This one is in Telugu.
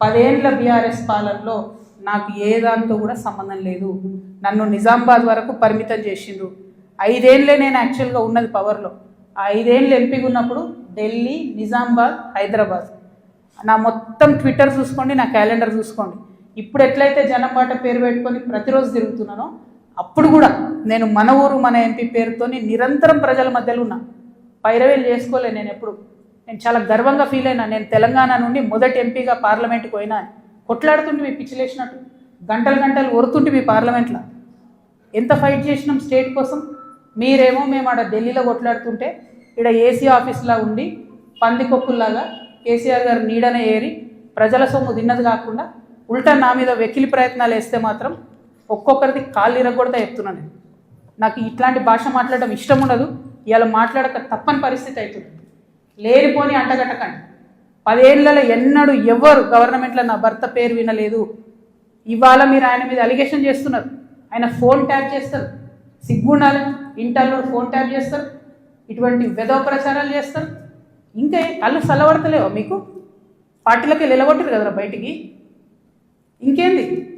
పదేండ్ల బీఆర్ఎస్ పాలనలో నాకు ఏ దాంతో కూడా సంబంధం లేదు. నన్ను నిజామాబాద్ వరకు పరిమితం చేసిండ్రు. ఐదేండ్లే నేను యాక్చువల్గా ఉన్నది పవర్లో. ఆ ఐదేండ్లు ఎంపీగా ఉన్నప్పుడు ఢిల్లీ నిజామాబాద్ హైదరాబాద్. నా మొత్తం ట్విట్టర్ చూసుకోండి నా క్యాలెండర్ చూసుకోండి. ఇప్పుడు ఎట్లయితే జనపాట పేరు పెట్టుకొని ప్రతిరోజు తిరుగుతున్నానో అప్పుడు కూడా నేను మన ఊరు మన ఎంపీ పేరుతోని నిరంతరం ప్రజల మధ్యలో ఉన్నా. పైరవేలు చేసుకోలే నేను ఎప్పుడు. నేను చాలా గర్వంగా ఫీల్ అయినా నేను తెలంగాణ నుండి మొదటి ఎంపీగా పార్లమెంట్కి పోయినా కొట్లాడుతుంటే మీ పిచ్చిలేసినట్టు గంటలు గంటలు ఒరుతుంటే మీ పార్లమెంట్లో. ఎంత ఫైట్ చేసినాం స్టేట్ కోసం? మీరేమో మేము ఆడ ఢిల్లీలో కొట్లాడుతుంటే ఇక్కడ ఏసీ ఆఫీస్లా ఉండి పందికొక్కుల్లాగా కేసీఆర్ గారు నీడనే ఏరి ప్రజల సొమ్ము తిన్నది కాకుండా ఉల్టా నా మీద వెకిలి ప్రయత్నాలు వేస్తే మాత్రం ఒక్కొక్కరిది కాళ్ళు ఇరగొడతా చెప్తున్నాను నాకు ఇట్లాంటి భాష మాట్లాడడం ఇష్టం ఉండదు ఇవాళ మాట్లాడక తప్పని పరిస్థితి అవుతుంది లేనిపోని అంటగట్టకండి. పదేళ్ళలో ఎన్నడూ ఎవరు గవర్నమెంట్లో నా భర్త పేరు వినలేదు. ఇవాళ మీరు ఆయన మీద అలిగేషన్ చేస్తున్నారు. ఆయన ఫోన్ ట్యాప్ చేస్తారు. సిగ్గుండాలి. ఇంటర్లో ఫోన్ ట్యాప్ చేస్తారు. ఇటువంటి వెధవ ప్రచారాలు చేస్తారు. ఇంకా కళ్ళు చల్లబడతలేవా మీకు? పార్టీలకి నిలబొట్టరు కదరా బయటికి? ఇంకేంది?